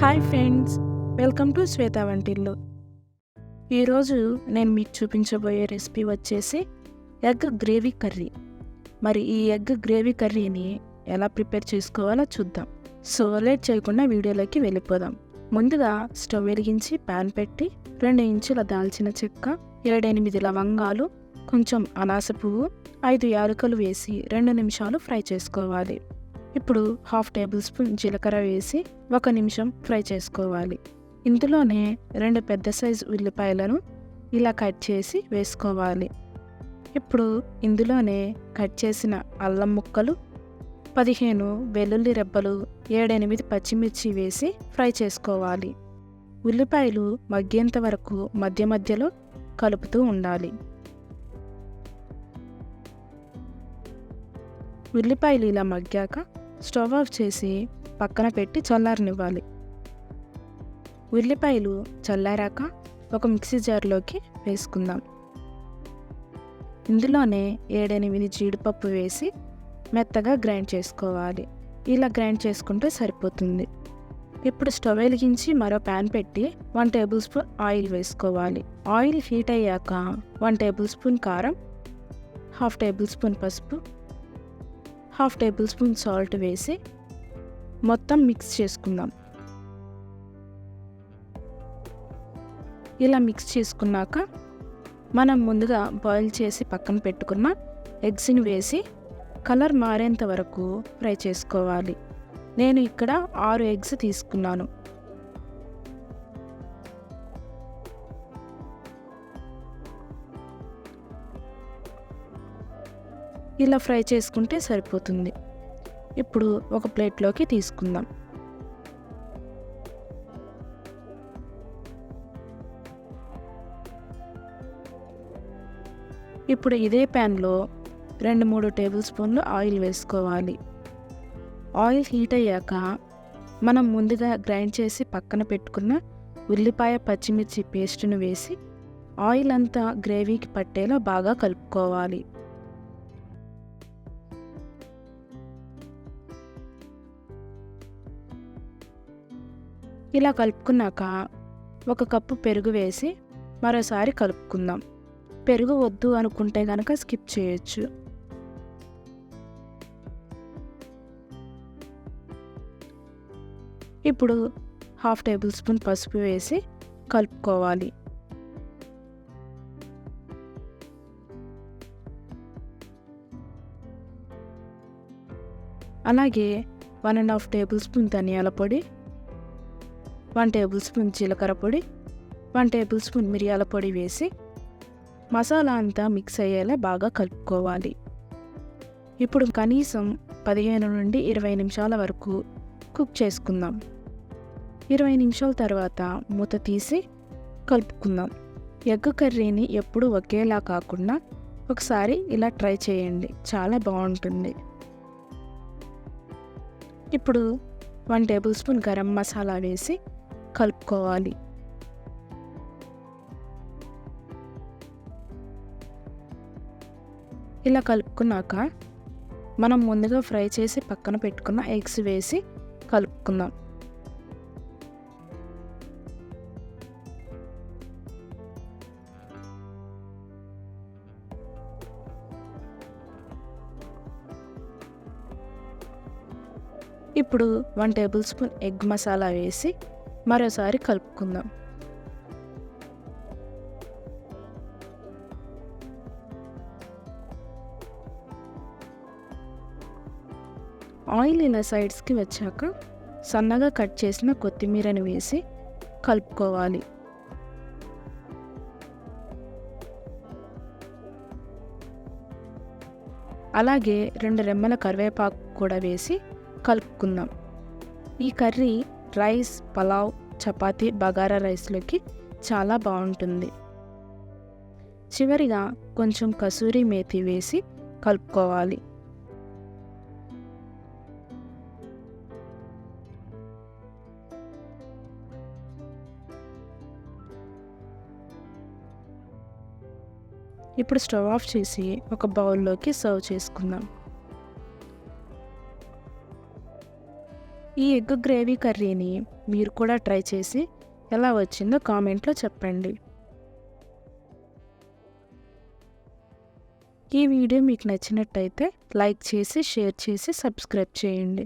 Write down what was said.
Hi friends welcome to Shweta వంటిల్లు. ఈరోజు నేను మీకు చూపించబోయే రెసిపీ వచ్చేసి ఎగ్ గ్రేవీ కర్రీ. మరి ఈ ఎగ్ గ్రేవీ కర్రీని ఎలా ప్రిపేర్ చేసుకోవాలో చూద్దాం. సో లేట్ చేయకుండా వీడియోలోకి వెళ్ళిపోదాం. ముందుగా స్టవ్ వెలిగించి ప్యాన్ పెట్టి రెండు ఇంచుల దాల్చిన చెక్క ఏడెనిమిది లవంగాలు కొంచెం అనాస పువ్వు ఐదు యాలకులు వేసి రెండు నిమిషాలు ఫ్రై చేసుకోవాలి. ఇప్పుడు హాఫ్ టేబుల్ స్పూన్ జీలకర్ర వేసి ఒక నిమిషం ఫ్రై చేసుకోవాలి. ఇందులోనే రెండు పెద్ద సైజు ఉల్లిపాయలను ఇలా కట్ చేసి వేసుకోవాలి. ఇప్పుడు ఇందులోనే కట్ చేసిన అల్లం ముక్కలు పదిహేను వెల్లుల్లి రెబ్బలు ఏడెనిమిది పచ్చిమిర్చి వేసి ఫ్రై చేసుకోవాలి. ఉల్లిపాయలు మగ్గేంత వరకు మధ్య మధ్యలో కలుపుతూ ఉండాలి. ఉల్లిపాయలు ఇలా మగ్గాక స్టవ్ ఆఫ్ చేసి పక్కన పెట్టి చల్లారనివ్వాలి. ఉల్లిపాయలు చల్లారాక ఒక మిక్సీ జార్లోకి వేసుకుందాం. ఇందులోనే ఏడెనిమిది జీడిపప్పు వేసి మెత్తగా గ్రైండ్ చేసుకోవాలి. ఇలా గ్రైండ్ చేసుకుంటే సరిపోతుంది. ఇప్పుడు స్టవ్ వెలిగించి మరో ప్యాన్ పెట్టి వన్ టేబుల్ స్పూన్ ఆయిల్ వేసుకోవాలి. ఆయిల్ హీట్ అయ్యాక వన్ టేబుల్ స్పూన్ కారం హాఫ్ టేబుల్ స్పూన్ పసుపు హాఫ్ టేబుల్ స్పూన్ సాల్ట్ వేసి మొత్తం మిక్స్ చేసుకుందాం. ఇలా మిక్స్ చేసుకున్నాక మనం ముందుగా బాయిల్ చేసి పక్కన పెట్టుకున్న ఎగ్స్ని వేసి కలర్ మారేంత వరకు ఫ్రై చేసుకోవాలి. నేను ఇక్కడ ఆరు ఎగ్స్ తీసుకున్నాను. ఇలా ఫ్రై చేసుకుంటే సరిపోతుంది. ఇప్పుడు ఒక ప్లేట్లోకి తీసుకుందాం. ఇప్పుడు ఇదే ప్యాన్లో రెండు మూడు టేబుల్ స్పూన్లు ఆయిల్ వేసుకోవాలి. ఆయిల్ హీట్ అయ్యాక మనం ముందుగా గ్రైండ్ చేసి పక్కన పెట్టుకున్న ఉల్లిపాయ పచ్చిమిర్చి పేస్ట్ను వేసి ఆయిల్ అంతా గ్రేవీకి పట్టేలా బాగా కలుపుకోవాలి. ఇలా కలుపుకున్నాక ఒక కప్పు పెరుగు వేసి మరోసారి కలుపుకుందాం. పెరుగు వద్దు అనుకుంటే కనుక స్కిప్ చేయొచ్చు. ఇప్పుడు హాఫ్ టేబుల్ స్పూన్ పసుపు వేసి కలుపుకోవాలి. అలాగే one and half tablespoon ధనియాల పొడి వన్ టేబుల్ స్పూన్ జీలకర్ర పొడి వన్ టేబుల్ స్పూన్ మిరియాల పొడి వేసి మసాలా అంతా మిక్స్ అయ్యేలా బాగా కలుపుకోవాలి. ఇప్పుడు కనీసం పదిహేను నుండి ఇరవై నిమిషాల వరకు కుక్ చేసుకుందాం. ఇరవై నిమిషాల తర్వాత మూత తీసి కలుపుకుందాం. ఎగ్ కర్రీని ఎప్పుడు ఒకేలా కాకుండా ఒకసారి ఇలా ట్రై చేయండి. చాలా బాగుంటుంది. ఇప్పుడు one tablespoon garam masala వేసి కలుపుకోవాలి. ఇలా కలుపుకున్నాక మనం ముందుగా ఫ్రై చేసి పక్కన పెట్టుకున్న ఎగ్స్ వేసి కలుపుకుందాం. ఇప్పుడు one tablespoon egg masala వేసి మరోసారి కలుపుకుందాం. ఆయిల్ ఇలా సైడ్స్కి వచ్చాక సన్నగా కట్ చేసిన కొత్తిమీరని వేసి కలుపుకోవాలి. అలాగే రెండు రెమ్మల కరివేపాకు కూడా వేసి కలుపుకుందాం. ఈ కర్రీ రైస్ పలావ్ చపాతీ బగారా రైస్లోకి చాలా బాగుంటుంది. చివరిగా కొంచెం కసూరి మేతి వేసి కలుపుకోవాలి. ఇప్పుడు స్టవ్ ఆఫ్ చేసి ఒక బౌల్లోకి సర్వ్ చేసుకుందాం. ఈ ఎగ్ గ్రేవీ కర్రీని మీరు కూడా ట్రై చేసి ఎలా వచ్చిందో కామెంట్లో చెప్పండి. ఈ వీడియో మీకు నచ్చినట్టయితే లైక్ చేసి షేర్ చేసి సబ్స్క్రైబ్ చేయండి.